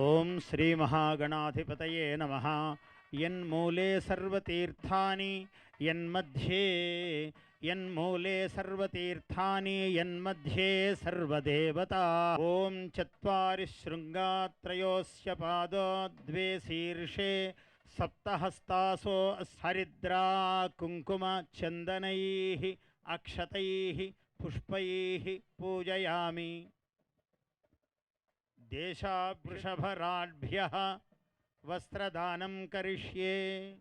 ॐ श्रीमहागणाधिपतये नमः। यन्मूले सर्वतीर्थानि, यन्मध्ये, यन्मूले सर्वतीर्थानि सर्वदेवता। ॐ चत्वारि शृङ्गात्रयोऽस्य द्वे शीर्षे सप्तस्तासो हरिद्रा कुंकुम चंदन अक्षत पुष्प पूजयामि। देशावृषभराड्भ्यः वस्त्रदान करिष्ये।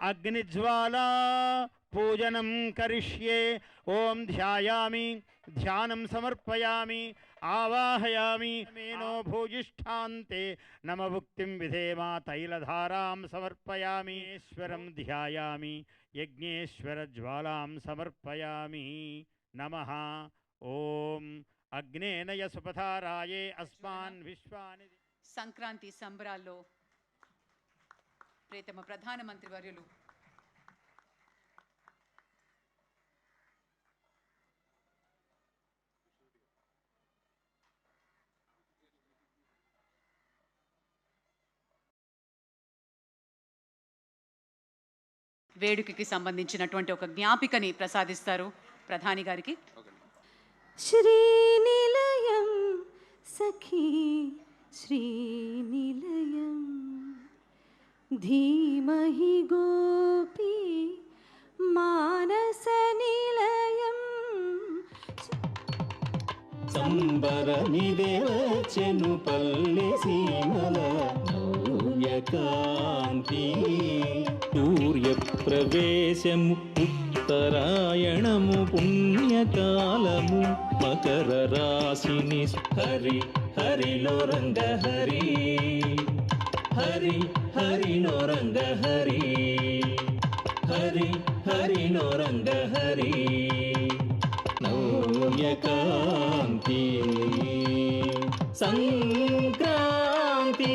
अग्निज्वाला पूजनं करिष्ये। ॐ ध्यायामि, ध्यान समर्पयामि, आवाहयामी। मेनो भूजिष्ठाते नम भुक्ति विधेमा तैलधारां समर्पयामि। ईश्वरं ध्यायामि, यज्ञेश्वरज्वालां समर्पयामी। నమ. ఓం. అగ్నేనయ సుపథారాయే అస్మాన్ విశ్వాని సంక్రాంతి సంబరాల్లో ప్రేతమ ప్రధానమంత్రి వర్యులు. వేడుకకి సంబంధించినటువంటి ఒక జ్ఞాపికని ప్రసాదిస్తారు. ప్రధాని గారికి. శ్రీనిలయం సఖీ శ్రీనిలయం. ధీమహి గోపీ మానసనిలయం సంబరని దేవచెను పల్లె సీమల సూర్యకాంతి సూర్య ప్రవేశము ఉత్తరాయణము పుణ్యకాలము మకర రాశిని హరి హరిలో రంగ హరి హరి హరిలో రంగ హరి హరి హరిలో రంగ హరి నవ్యకాంతి సంక్రాంతి